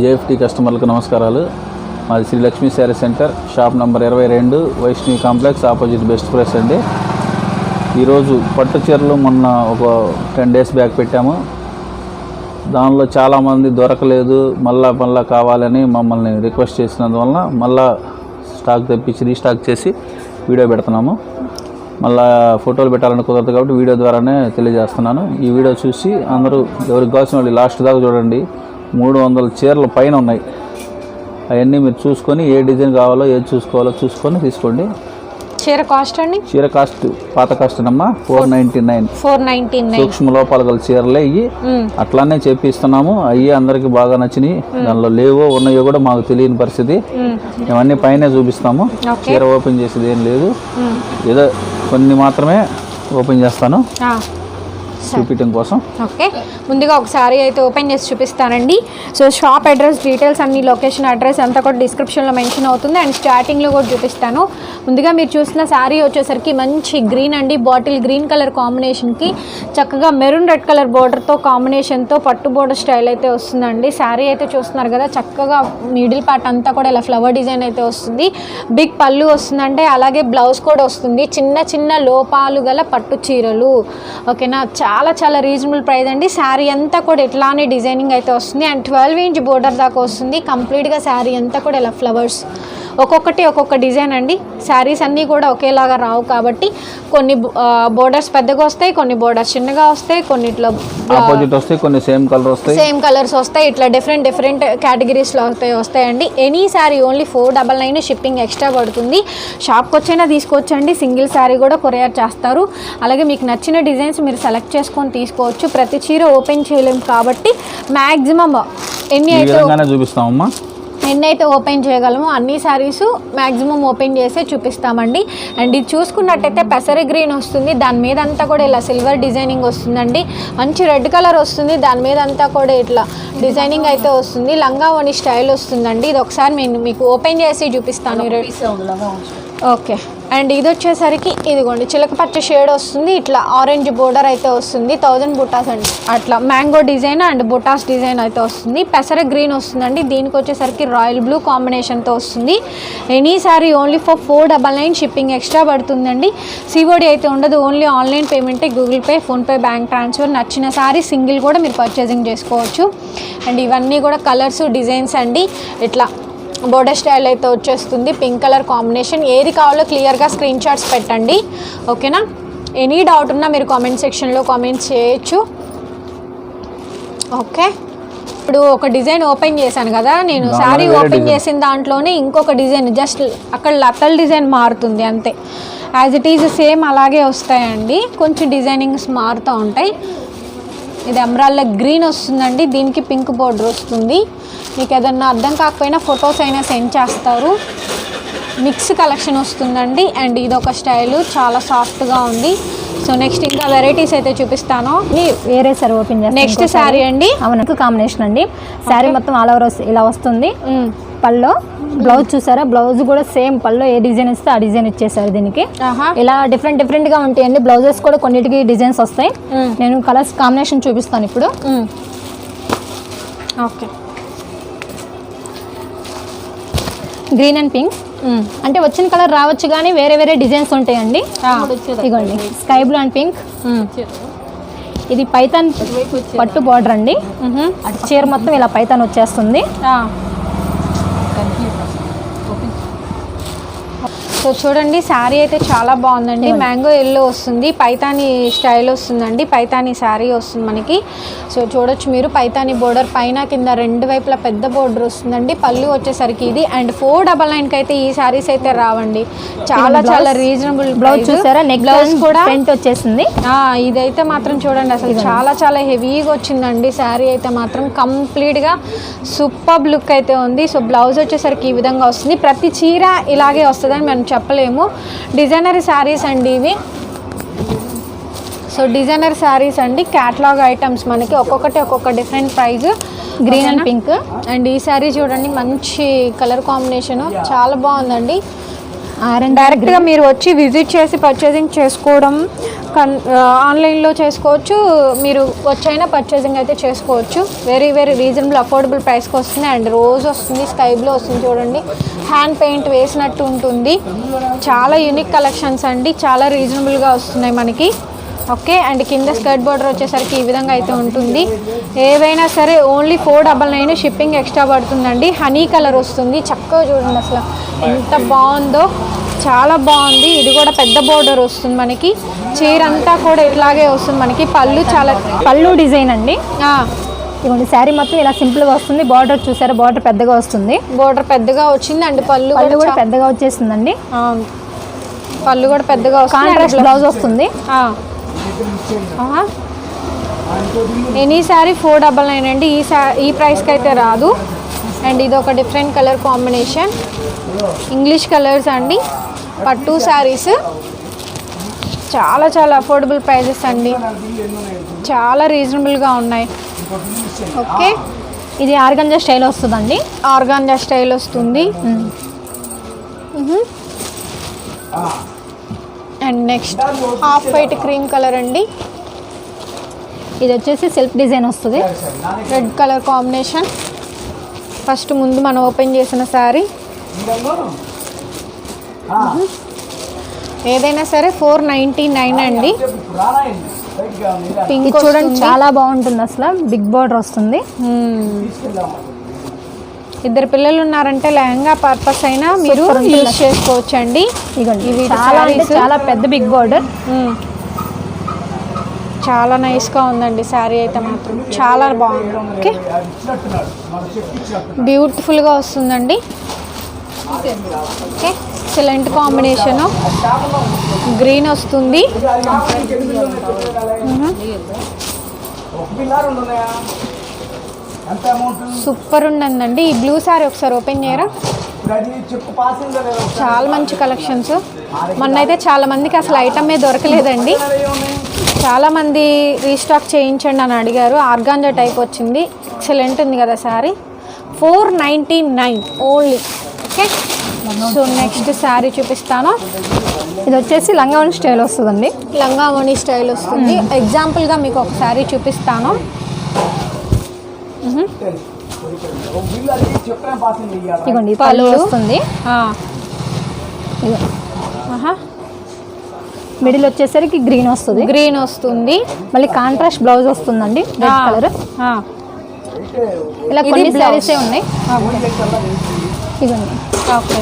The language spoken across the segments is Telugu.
జేఎఫ్టీ కస్టమర్లకు నమస్కారాలు. మాది Shri Lakshmi sari centre shop number ఇరవై రెండు Vaishnavi complex opposite best press అండి. ఈరోజు పట్టు చీరలు మొన్న ఒక టెన్ డేస్ బ్యాక్ పెట్టాము. దానిలో చాలామంది దొరకలేదు మళ్ళా మళ్ళా కావాలని మమ్మల్ని రిక్వెస్ట్ చేసినందువలన మళ్ళా స్టాక్ తెప్పించి రీస్టాక్ చేసి వీడియో పెడుతున్నాము. మళ్ళా ఫోటోలు పెట్టాలని కుదరదు కాబట్టి వీడియో ద్వారానే తెలియజేస్తున్నాను. ఈ వీడియో చూసి అందరూ ఎవరికి కావాల్సిన వాళ్ళు లాస్ట్ దాకా చూడండి. మూడు వందల చీరలు పైన ఉన్నాయి. అవన్నీ మీరు చూసుకొని ఏ డిజైన్ కావాలో ఏది చూసుకోవాలో చూసుకొని తీసుకోండి. చీర కాస్ట్ అండి? చీర కాస్ట్ పాత కాస్ట్ అమ్మా four ninety nine four ninety nine సూక్ష్మ లోపాలు గల చీరలే ఇవి. అట్లానే చేపిస్తున్నాము. అయ్యి అందరికి బాగా నచ్చినాయి దానిలో లేవో ఉన్నాయో కూడా మాకు తెలియని పరిస్థితి. ఇవన్నీ పైనే చూపిస్తాము. చీర ఓపెన్ చేసేది ఏం లేదు. ఏదో కొన్ని మాత్రమే ఓపెన్ చేస్తాను. చూపించడం కోసం. ఓకే ముందుగా ఒకసారి అయితే ఓపెన్ చేసి చూపిస్తానండి. సో షాప్ అడ్రస్ డీటెయిల్స్ అన్ని లొకేషన్ అడ్రస్ అంతా కూడా డిస్క్రిప్షన్లో మెన్షన్ అవుతుంది. అండ్ స్టార్టింగ్లో కూడా చూపిస్తాను. ముందుగా మీరు చూసిన శారీ వచ్చేసరికి మంచి గ్రీన్ అండి. బాటిల్ గ్రీన్ కలర్ కాంబినేషన్కి చక్కగా మెరూన్ రెడ్ కలర్ బోర్డర్తో కాంబినేషన్తో పట్టు బోర్డర్ స్టైల్ అయితే వస్తుందండి. శారీ అయితే చూస్తున్నారు కదా చక్కగా మిడిల్ పార్ట్ అంతా కూడా ఇలా ఫ్లవర్ డిజైన్ అయితే వస్తుంది. బిగ్ పళ్ళు వస్తుందంటే అలాగే బ్లౌజ్ కూడా వస్తుంది. చిన్న చిన్న లోపాలు గల పట్టు చీరలు. ఓకేనా చాలా చాలా రీజనబుల్ ప్రైస్ అండి. శారీ అంతా కూడా ఇట్లానే డిజైనింగ్ అయితే వస్తుంది. అండ్ ట్వెల్వ్ ఇంచ్ బోర్డర్ దాకా వస్తుంది. కంప్లీట్గా శారీ అంతా కూడా ఇలా ఫ్లవర్స్ ఒక్కొక్కటి ఒక్కొక్క డిజైన్ అండి. శారీస్ అన్నీ కూడా ఒకేలాగా రావు కాబట్టి కొన్ని బోర్డర్స్ పెద్దగా వస్తాయి కొన్ని బోర్డర్స్ చిన్నగా వస్తాయి కొన్నిట్లో ఆపోజిట్ వస్తాయి కొన్ని సేమ్ కలర్ వస్తాయి. సేమ్ కలర్స్ వస్తాయి. ఇట్లా డిఫరెంట్ డిఫరెంట్ కేటగిరీస్లో వస్తాయి వస్తాయండి any sari only four double nine shipping extra పడుతుంది. షాప్కి వచ్చైనా తీసుకొచ్చండి సింగిల్ శారీ కూడా కొరియర్ చేస్తారు. అలాగే మీకు నచ్చిన డిజైన్స్ మీరు సెలెక్ట్ చేసుకొని తీసుకోవచ్చు. ప్రతి చీర ఓపెన్ చేయలేము కాబట్టి మ్యాక్సిమం ఎన్ని అయితే చూపిస్తామమ్మా. ఎన్ని అయితే ఓపెన్ చేయగలమో అన్ని శారీస్ మ్యాక్సిమం ఓపెన్ చేసే చూపిస్తామండి. అండ్ ఇది చూసుకున్నట్టయితే పెసర గ్రీన్ వస్తుంది. దాని మీద అంతా కూడా ఇలా సిల్వర్ డిజైనింగ్ వస్తుందండి. మంచి రెడ్ కలర్ వస్తుంది. దాని మీద అంతా కూడా ఇట్లా డిజైనింగ్ అయితే వస్తుంది. లంగా ఓని స్టైల్ వస్తుందండి. ఇది ఒకసారి నేను మీకు ఓపెన్ చేసి చూపిస్తాను. ఓకే. అండ్ ఇది వచ్చేసరికి ఇదిగోండి చిలక పచ్చ షేడ్ వస్తుంది. ఇట్లా ఆరెంజ్ బోర్డర్ అయితే వస్తుంది. థౌజండ్ బుటాస్ అండి. అట్లా mango design and butas design అయితే వస్తుంది. పెసర గ్రీన్ వస్తుందండి. దీనికి వచ్చేసరికి రాయల్ బ్లూ కాంబినేషన్తో వస్తుంది. Any sari only for four double nine shipping extra పడుతుందండి. సిఓడి అయితే ఉండదు. Only online పేమెంటే Google Pay PhonePe bank transfer నచ్చిన సారీ సింగిల్ కూడా మీరు పర్చేసింగ్ చేసుకోవచ్చు. అండ్ ఇవన్నీ కూడా కలర్స్ డిజైన్స్ అండి. ఇట్లా బోర్డర్ స్టైల్ అయితే వచ్చేస్తుంది. Pink colour combination. ఏది కావాలో క్లియర్గా స్క్రీన్ షాట్స్ పెట్టండి. ఓకేనా ఎనీ డౌట్ ఉన్నా మీరు కామెంట్ సెక్షన్లో కామెంట్స్ చేయొచ్చు. ఓకే ఇప్పుడు ఒక డిజైన్ ఓపెన్ చేశాను కదా నేను శారీ ఓపెన్. చేసిన దాంట్లోనే ఇంకొక డిజైన్ జస్ట్ అక్కడ లతల్ డిజైన్ మారుతుంది అంతే. యాజ్ ఇట్ ఈజ్ సేమ్ అలాగే వస్తాయండి. కొంచెం డిజైనింగ్స్ మారుతూ ఉంటాయి. ఇది ఎమరాల్డ్ గ్రీన్ వస్తుందండి. దీనికి పింక్ బోర్డర్ వస్తుంది. మీకు ఏదన్నా అర్థం కాకపోయినా ఫొటోస్ అయినా సెండ్ చేస్తారు. మిక్స్ కలెక్షన్ వస్తుందండి. అండ్ ఇది ఒక స్టైల్. చాలా సాఫ్ట్గా ఉంది. సో నెక్స్ట్ ఇంకా వెరైటీస్ అయితే చూపిస్తాను. వేరే సారీ ఓపెన్ చేస్తాను నెక్స్ట్ శారీ అండి. అవును కాంబినేషన్ అండి. శారీ మొత్తం ఆల్ ఓవర్ ఇలా వస్తుంది. పల్లో బ్లౌజ్ చూసారా? బ్లౌజ్ కూడా సేమ్ పల్లో ఏ డిజైన్ ఇస్తే ఆ డిజైన్ ఇచ్చేసారు దీనికి. ఇలా డిఫరెంట్ డిఫరెంట్గా ఉంటాయండి. బ్లౌజెస్ కూడా కొన్నిటికి డిజైన్స్ వస్తాయి. నేను కలర్స్ కాంబినేషన్ చూపిస్తాను ఇప్పుడు. ఓకే. Green and pink. అంటే వచ్చిన కలర్ రావచ్చు కానీ వేరే వేరే డిజైన్స్ ఉంటాయండి. ఇదిగోండి స్కై బ్లూ అండ్ పింక్. ఇది పైతాన్ పట్టు బార్డర్ అండి. చీర మొత్తం ఇలా పైతాన్ వచ్చేస్తుంది. సో చూడండి శారీ అయితే చాలా బాగుందండి. మ్యాంగో ఎల్లో వస్తుంది. పైతాని స్టైల్ వస్తుందండి. పైతాని శారీ వస్తుంది మనకి. సో చూడొచ్చు మీరు. పైతాని బోర్డర్ పైన కింద రెండు వైపులా పెద్ద బోర్డర్ వస్తుందండి. పళ్ళు వచ్చేసరికి ఇది. అండ్ ఫోర్ డబల్ నైన్కి అయితే ఈ శారీస్ అయితే రావండి. చాలా చాలా రీజనబుల్ బ్లౌజ్ చూసారా? నెక్ బ్లౌజ్ కూడా ఫ్రంట్ వచ్చేసింది. ఆ, ఇదైతే మాత్రం చూడండి. అసలు చాలా చాలా హెవీగా వచ్చిందండి శారీ అయితే మాత్రం. కంప్లీట్గా సూపర్ లుక్ అయితే ఉంది. సో బ్లౌజ్ వచ్చేసరికి ఈ విధంగా వస్తుంది. ప్రతి చీర ఇలాగే వస్తుందని మనం చెప్పలేము. డిజైనర్ శారీస్ అండి ఇవి. సో డిజైనర్ శారీస్ అండి. క్యాటలాగ్ ఐటమ్స్ మనకి ఒక్కొక్కటి ఒక్కొక్క different price green and pink and ఈ శారీ చూడండి మంచి కలర్ కాంబినేషన్ చాలా బాగుందండి. డైరెక్ట్గా మీరు వచ్చి విజిట్ చేసి పర్చేసింగ్ చేసుకోవడం కన్ ఆన్లైన్లో చేసుకోవచ్చు. మీరు వచ్చైనా పర్చేసింగ్ అయితే చేసుకోవచ్చు. వెరీ వెరీ రీజనబుల్ అఫోర్డబుల్ ప్రైస్కి వస్తుంది. అండ్ రోజ్ వస్తుంది స్కై బ్లూ వస్తుంది చూడండి. హ్యాండ్ పెయింట్ వేసినట్టు ఉంటుంది. చాలా యూనిక్ కలెక్షన్స్ అండి. చాలా రీజనబుల్గా వస్తున్నాయి మనకి. ఓకే అండ్ కింద స్కర్ట్ బార్డర్ వచ్చేసరికి ఈ విధంగా అయితే ఉంటుంది. ఏవైనా సరే only four double nine shipping extra పడుతుందండి. హనీ కలర్ వస్తుంది. చక్కగా చూడండి అసలు. ఎంత బాగుందో. చాలా బాగుంది. ఇది కూడా పెద్ద బోర్డర్ వస్తుంది మనకి. చీర అంతా కూడా ఇట్లాగే వస్తుంది మనకి. పళ్ళు చాలా పళ్ళు డిజైన్ అండి. ఇదిగోండి శారీ మొత్తం ఇలా సింపుల్గా వస్తుంది. బార్డర్ చూసారా? బార్డర్ పెద్దగా వస్తుంది. బోర్డర్ పెద్దగా వచ్చింది అండ్ పళ్ళు పళ్ళు కూడా పెద్దగా వచ్చేసిందండి పళ్ళు కూడా పెద్దగా వస్తుంది. కాంట్రాస్ట్ బ్లౌజ్ వస్తుంది. Any sari four double nine అండి. ఈ ఈ ప్రైస్కి అయితే రాదు. అండ్ ఇది ఒక different colour combination English colours అండి. పట్టు శారీస్ చాలా చాలా అఫోర్డబుల్ ప్రైజెస్ అండి. చాలా రీజనబుల్గా ఉన్నాయి. ఓకే ఇది ఆర్గాంజా స్టైల్ వస్తుందండి. ఆర్గాంజా స్టైల్ వస్తుంది. And next half white cream colour అండి. ఇది వచ్చేసి సెల్ఫ్ డిజైన్ వస్తుంది. రెడ్ కలర్ కాంబినేషన్ ఫస్ట్ ముందు మనం ఓపెన్ చేసిన శారీ. ఏదైనా సరే ఫోర్ నైంటీ నైన్ అండి. ఇది పింక్ చూడండి చాలా బాగుంటుంది అసలు. బిగ్ బార్డర్ వస్తుంది. ఇద్దరు పిల్లలు ఉన్నారంటే లెహంగా పర్పస్ అయినా మీరు. యూజ్ చేసుకోవచ్చు అండి ఇదిగోండి ఇవి చాలా అంటే. చాలా పెద్ద బిగ్ బార్డర్ చాలా నైస్గా ఉందండి శారీ అయితే మాత్రం. చాలా బాగుంది. ఓకే. బ్యూటిఫుల్గా వస్తుందండి. ఓకే. ఎక్సలెంట్ కాంబినేషను గ్రీన్ వస్తుంది. సూపర్ ఉందండి ఈ బ్లూ శారీ ఒకసారి ఓపెన్ చేయరా? చాలా మంచి కలెక్షన్స్ మొన్న అయితే చాలా మందికి అసలు ఐటమే దొరకలేదండి. చాలా మంది రీస్టాక్ చేయించండి అని అడిగారు. ఆర్గాంజా టైప్ వచ్చింది. ఎక్సలెంట్ ఉంది కదా sari four ninety nine only okay so next sari చూపిస్తాను. ఇది వచ్చేసి లంగావని స్టైల్ వస్తుందండి. లంగావణి స్టైల్ వస్తుంది. ఎగ్జాంపుల్గా మీకు ఒక శారీ చూపిస్తాను. ఇదిగోండి పళ్ళు. వస్తుంది. ఆ, ఇదిగో. ఆహా. మిడిల్ వచ్చేసరికి గ్రీన్ వస్తుంది. గ్రీన్ వస్తుంది. మళ్ళీ కాంట్రాస్ట్ బ్లౌజ్ వస్తుందండి రెడ్ కలర్. ఇలా ఇది కొన్ని. శారీసే ఉన్నాయి. ఓకే.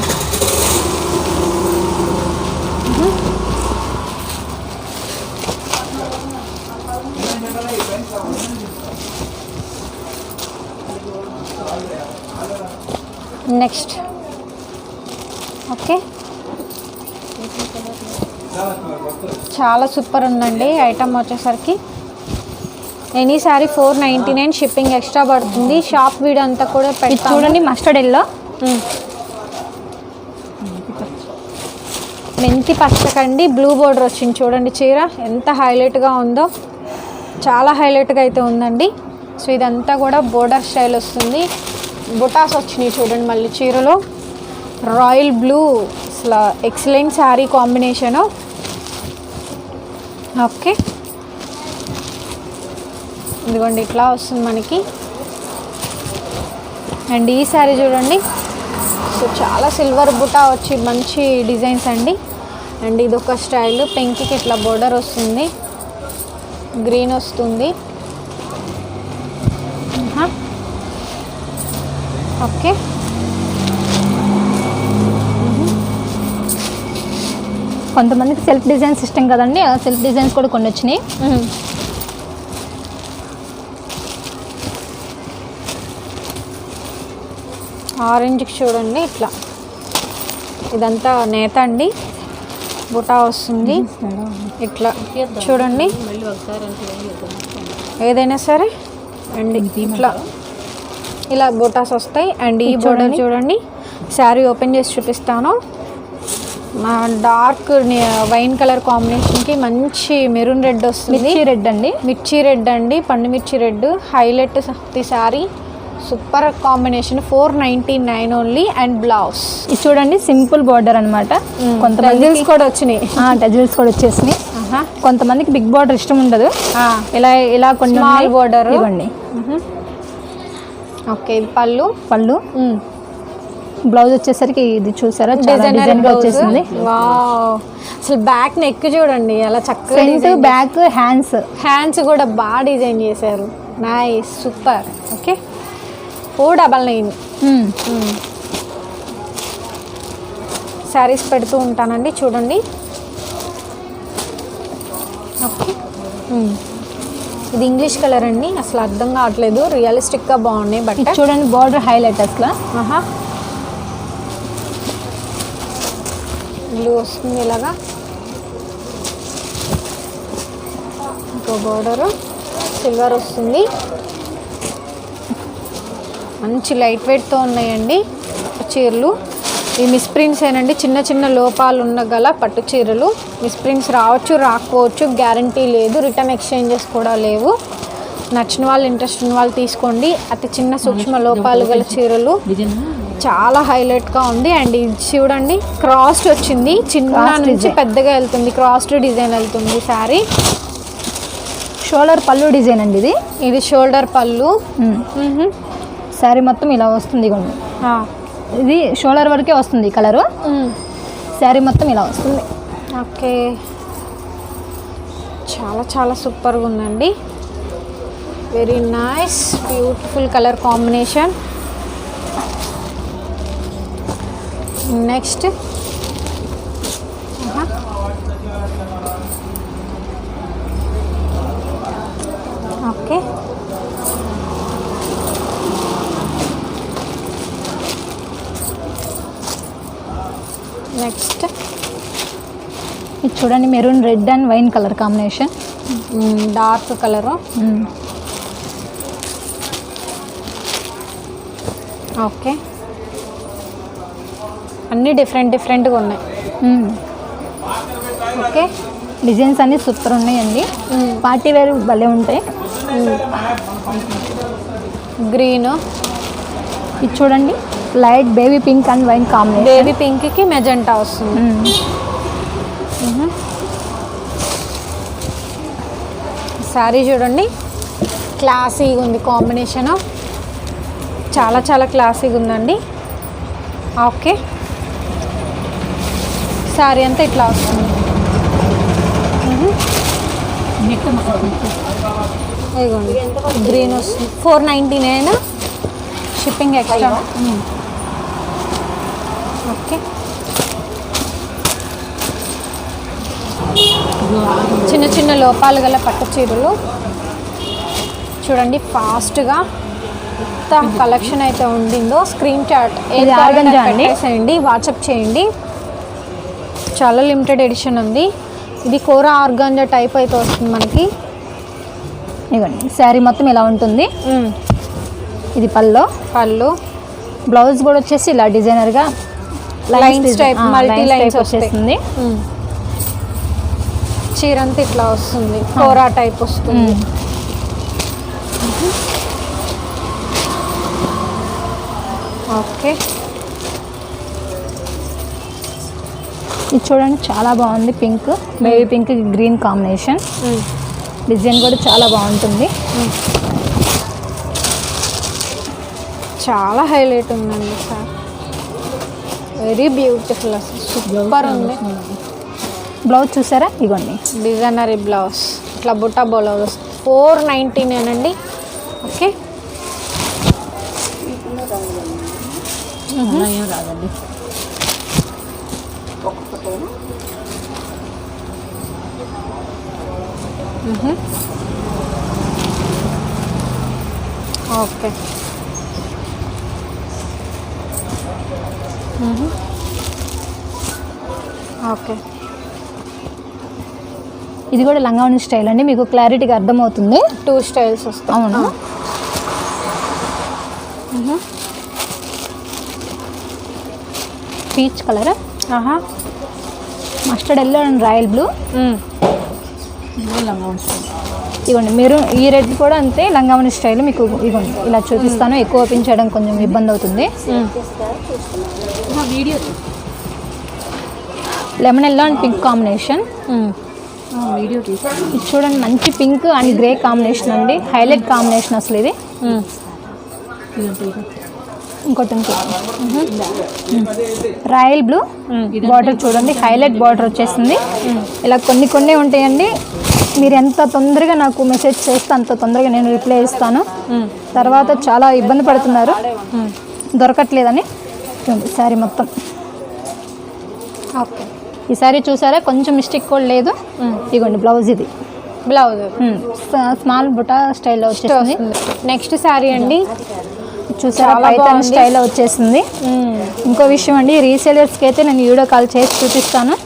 నెక్స్ట్ ఓకే చాలా సూపర్ ఉందండి. ఐటమ్ వచ్చేసరికి any sari four ninety nine shipping extra పడుతుంది. షాప్ వీడియో అంతా కూడా పెడతాము. చూడండి మస్టర్డ్ ఎల్లో. మెంతి పచ్చకండి బ్లూ బోర్డర్ వచ్చింది చూడండి చీర. ఎంత హైలైట్గా ఉందో. చాలా హైలైట్గా అయితే ఉందండి. సో ఇదంతా కూడా బోర్డర్ స్టైల్ వస్తుంది. బుటాస్ వచ్చినాయి చూడండి మళ్ళీ చీరలో. రాయల్ బ్లూ అసలు ఎక్సలెంట్ శారీ కాంబినేషను ఓకే. ఇదిగోండి ఇట్లా వస్తుంది మనకి. అండ్ ఈ శారీ చూడండి. సో చాలా సిల్వర్ బుటా వచ్చి మంచి డిజైన్స్ అండి. అండ్ ఇది ఒక స్టైల్ పెంకికి ఇట్లా బోర్డర్ వస్తుంది. గ్రీన్ వస్తుంది. ఓకే. కొంతమందికి సెల్ఫ్ డిజైన్ సిస్టమ్ కదండి ఆ సెల్ఫ్ డిజైన్స్ కూడా కొన్ని వచ్చినాయి. ఆరెంజ్కి చూడండి ఇట్లా. ఇదంతా నేత అండి. బుటా వస్తుంది. ఇట్లా చూడండి. ఏదైనా సరే. అండ్ ఇట్లా. ఇలా బుటాస్ వస్తాయి. అండ్ ఈ బోర్డర్ చూడండి. శారీ ఓపెన్ చేసి చూపిస్తాను. డార్క్ వైన్ కలర్ కాంబినేషన్కి మంచి మెరూన్ రెడ్ వస్తుంది. మిర్చి రెడ్ అండి? మిర్చి రెడ్ అండి పండు మిర్చి red highlight sari. Super combination four ninety nine only and blouse. ఇది చూడండి సింపుల్ బార్డర్ అనమాట కొంతమంది కూడా వచ్చినాయి. టజిల్స్ కూడా వచ్చేసినాయి. కొంతమందికి బిగ్ బార్డర్ ఇష్టం ఉండదు. ఇలా ఇలా కొన్ని border. ఇవ్వండి. ఓకే పళ్ళు. పళ్ళు. బ్లౌజ్ వచ్చేసరికి ఇది చూసారా? డిజైన్ బ్లౌజ్ వచ్చేసింది. అసలు బ్యాక్ నెక్ చూడండి అలా చక్కగా ఫ్రంట్ బ్యాక్ హ్యాండ్స్ హ్యాండ్స్ కూడా బాగా డిజైన్ చేశారు. Nice super okay four double nine saris పెడుతూ ఉంటానండి చూడండి. ఓకే మ్మ్. ఇది ఇంగ్లీష్ కలర్ అండి అసలు అర్థం కావట్లేదు. రియలిస్టిక్గా బాగున్నాయి బట్ చూడండి బార్డర్ హైలైట్ అసలు బ్లూ వస్తుంది ఇలాగా. ఇంకో బోర్డరు సిల్వర్ వస్తుంది. మంచి లైట్ వెయిట్తో ఉన్నాయండి చీరలు. ఈ మిస్ప్రింట్స్ ఏనండి చిన్న చిన్న లోపాలు ఉన్న గల పట్టు చీరలు. మిస్ప్రింట్స్ రావచ్చు రాకపోవచ్చు గ్యారంటీ లేదు. రిటర్న్ ఎక్స్చేంజెస్ కూడా లేవు. నచ్చిన వాళ్ళు ఇంట్రెస్ట్ ఉన్న వాళ్ళు తీసుకోండి. అతి చిన్న సూక్ష్మ లోపాలు గల చీరలు. చాలా హైలైట్గా ఉంది. అండ్ ఇది చూడండి క్రాస్డ్ వచ్చింది. చిన్న నుంచి. పెద్దగా వెళ్తుంది. క్రాస్డ్ డిజైన్ వెళ్తుంది శారీ షోల్డర్ పళ్ళు డిజైన్ అండి ఇది. ఇది షోల్డర్ పళ్ళు. శారీ మొత్తం ఇలా వస్తుంది ఆ. ఇది షోల్డర్ వరకే వస్తుంది కలరు. శారీ మొత్తం ఇలా వస్తుంది. ఓకే. చాలా చాలా సూపర్గా ఉందండి. Very nice beautiful colour combination next. Okay. Next. ఇది చూడండి maroon red and wine colour combination. Dark colour. Okay. అన్నీ డిఫరెంట్ డిఫరెంట్గా ఉన్నాయి. ఓకే? డిజైన్స్ అన్ని సూపర్ ఉన్నాయండి. పార్టీ వేర్ భలే ఉంటాయి. గ్రీన్. ఇది చూడండి. Light baby pink and wine combination. Baby పింక్కి మెజెంటా వస్తుంది. శారీ చూడండి. క్లాసీగా ఉంది కాంబినేషన్. చాలా చాలా క్లాసీగా ఉందండి. ఓకే. శారీ అంతా ఇట్లా వస్తుంది. ఇదిగోండి. గ్రీన్ వస్తుంది. Four ninety nine shipping extra okay చిన్న చిన్న లోపాలు గల పట్టు చీరలు. చూడండి ఫాస్ట్గా ఎంత కలెక్షన్ అయితే ఉండిందో. స్క్రీన్ organza అండి? పెట్టేసేయండి. వాట్సాప్ చేయండి. చాలా లిమిటెడ్ ఎడిషన్ ఉంది. ఇది కోర ఆర్గాంజా టైప్ అయితే వస్తుంది మనకి. ఇవ్వండి శారీ మొత్తం ఇలా ఉంటుంది. ఇది పల్లో పళ్ళు. బ్లౌజ్ కూడా వచ్చేసి ఇలా డిజైనర్గా type, multi lines వస్తాయి. వచ్చేస్తుంది. చీర అంతా ఇట్లా వస్తుంది. కోరా టైప్ వస్తుంది. ఓకే. ఇది చూడండి చాలా బాగుంది pink. Baby pink green combination design కూడా చాలా బాగుంటుంది. చాలా హైలైట్ ఉందండి సార్. వెరీ బ్యూటిఫుల్ అసలు. సూపర్ ఉంది. బ్లౌజ్ చూసారా? ఇగోండి. డిజైనరీ బ్లౌజ్ ఇట్లా బుట్ట బ్లౌజ్ ఫోర్ నైంటీనేనండి ఓకే ఓకే. ఓకే. ఇది కూడా లంగావణి స్టైల్ అండి. మీకు క్లారిటీగా అర్థమవుతుంది. టూ స్టైల్స్ వస్తాయి. అవును. Peach colour? ఆహా. Mustard yellow and royal blue. ఇవ్వండి మీరు ఈ రెడ్ కూడా అంతే లంగావని స్టైల్ మీకు ఇవ్వండి ఇలా చూపిస్తాను. ఎక్కువ ఓపెన్ చేయడం కొంచెం ఇబ్బంది అవుతుంది. Lemon yellow and pink combination. ఇది చూడండి మంచి పింక్ అండ్ గ్రే కాంబినేషన్ అండి. హైలైట్ కాంబినేషన్ అసలు ఇది. ఇంకోటి ఇంకో రాయల్ బ్లూ బార్డర్ చూడండి హైలైట్ బార్డర్ వచ్చేసింది. ఇలా కొన్ని కొన్ని ఉంటాయండి. మీరు ఎంత తొందరగా నాకు మెసేజ్ చేస్తే అంత తొందరగా నేను రిప్లై ఇస్తాను. తర్వాత చాలా ఇబ్బంది పడుతున్నారు. దొరకట్లేదని సారీ మొత్తం. ఓకే. ఈ సారీ చూసారా? కొంచెం మిస్టేక్ కూడా లేదు. ఇదిగోండి బ్లౌజ్ ఇది. బ్లౌజ్ స్మాల్ బుటా స్టైల్లో వచ్చేసింది. నెక్స్ట్ శారీ అండి. చూసారా? పైతాన్. స్టైల్లో వచ్చేసింది. ఇంకో విషయం అండి రీసేలర్స్కి అయితే నేను వీడియో కాల్ చేసి చూపిస్తాను.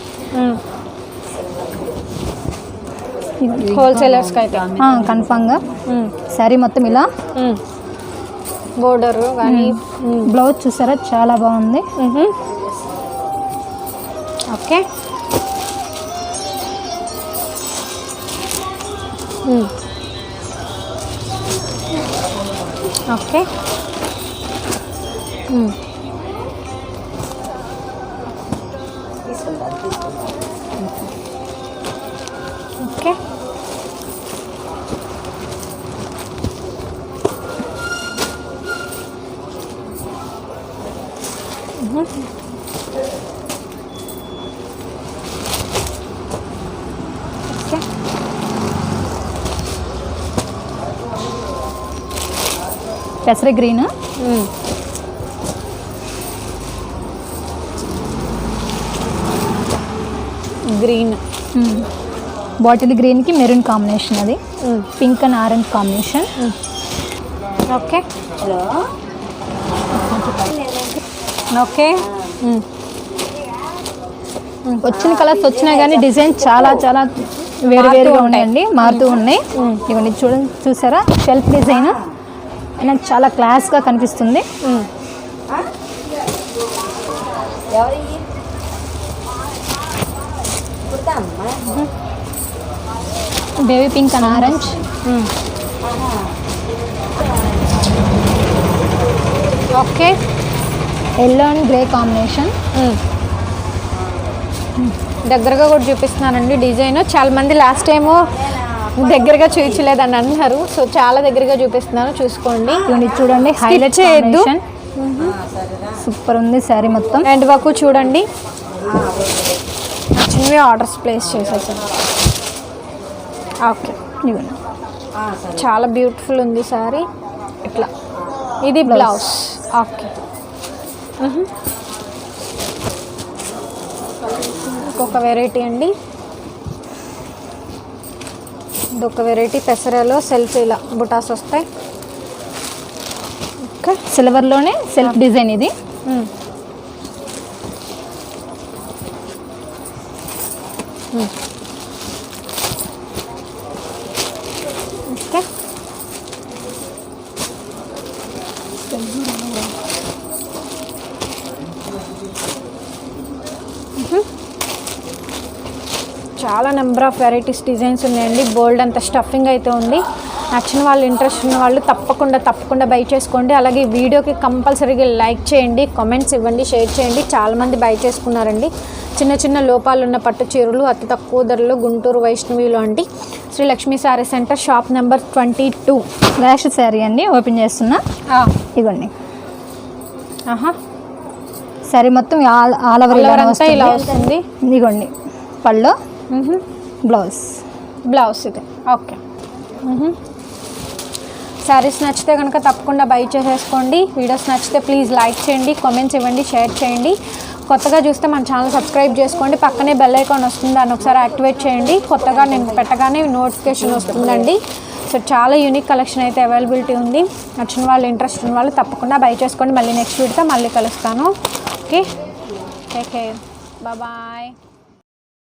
హోల్సేలర్స్కి అయితే. కన్ఫామ్గా. శారీ మొత్తం ఇలా. బోర్డర్ కానీ బ్లౌజ్ చూసారా? చాలా బాగుంది. ఓకే. ఓకే. ఓకే పెసర గ్రీన్. గ్రీన్. బాటిల్ గ్రీన్కి మెరూన్ కాంబినేషన్ అది. Pink and orange combination. Okay. Okay. వచ్చిన కలర్స్ వచ్చినా కానీ డిజైన్ చాలా చాలా వేరు వేరుగా ఉన్నాయండి మారుతూ ఉన్నాయి. ఇవన్నీ చూడండి చూసారా? Self design. నాకు చాలా క్లాస్గా కనిపిస్తుంది. Baby pink and orange. Okay. Yellow and grey combination దగ్గరగా కూడా చూపిస్తున్నానండి డిజైన్. చాలా మంది లాస్ట్ టైము దగ్గరగా చూపించలేదని అన్నారు. సో చాలా దగ్గరగా చూపిస్తున్నాను. చూసుకోండి. చూడండి. హైలైట్ చేయొద్దు. సూపర్ ఉంది శారీ మొత్తం. అండ్ వరకు చూడండి. నచ్చినవి ఆర్డర్స్ ప్లేస్ చేసేసాను ఓకే. ఇవ్వండి చాలా బ్యూటిఫుల్ ఉంది సారీ. ఇట్లా. ఇది బ్లౌజ్. ఓకే. ఇంకొక వెరైటీ అండి. ఇదొక వెరైటీ పెసరలో సెల్ఫ్ ఇలా బుటాస్ వస్తాయి. ఓకే. సిల్వర్లోనే సెల్ఫ్ డిజైన్ ఇది. చాలా నెంబర్ ఆఫ్ వెరైటీస్ డిజైన్స్ ఉన్నాయండి. బోల్డ్ అంత స్టఫింగ్ అయితే ఉంది. నచ్చిన వాళ్ళు ఇంట్రెస్ట్ ఉన్న వాళ్ళు తప్పకుండా తప్పకుండా బై చేసుకోండి. అలాగే ఈ వీడియోకి కంపల్సరీగా లైక్ చేయండి కామెంట్స్ ఇవ్వండి షేర్ చేయండి. చాలామంది బై చేసుకున్నారండి. చిన్న చిన్న లోపాలు ఉన్న పట్టు చీరలు అతి తక్కువ ధరలో గుంటూరు వైష్ణవిలో అండి. Sri Lakshmi sari centre shop number twenty two last sari అండి ఓపెన్ చేస్తున్నా. ఇవ్వండి ఆహా. శారీ మొత్తం ఆల్ ఆల్ ఓవర్ ఇలా వస్తుంది. వస్తుంది. ఇదిగోండి పళ్ళు. Mm-hmm. బ్లౌజ్ బ్లౌజ్ ఇది. Okay saris mm-hmm. నచ్చితే కనుక తప్పకుండా బై చేసేసుకోండి. వీడియోస్ నచ్చితే ప్లీజ్ లైక్ చేయండి కామెంట్స్ ఇవ్వండి షేర్ చేయండి. కొత్తగా చూస్తే మన ఛానల్ సబ్స్క్రైబ్ చేసుకోండి. పక్కనే బెల్ ఐకాన్ వస్తుంది దాన్ని ఒకసారి యాక్టివేట్ చేయండి. కొత్తగా నేను పెట్టగానే నోటిఫికేషన్ వస్తుందండి. సో చాలా యూనిక్ కలెక్షన్ అయితే అవైలబిలిటీ ఉంది. నచ్చిన వాళ్ళు ఇంట్రెస్ట్ ఉన్న వాళ్ళు తప్పకుండా బై చేసుకోండి. మళ్ళీ నెక్స్ట్ వీడితో మళ్ళీ కలుస్తాను. Okay take care bye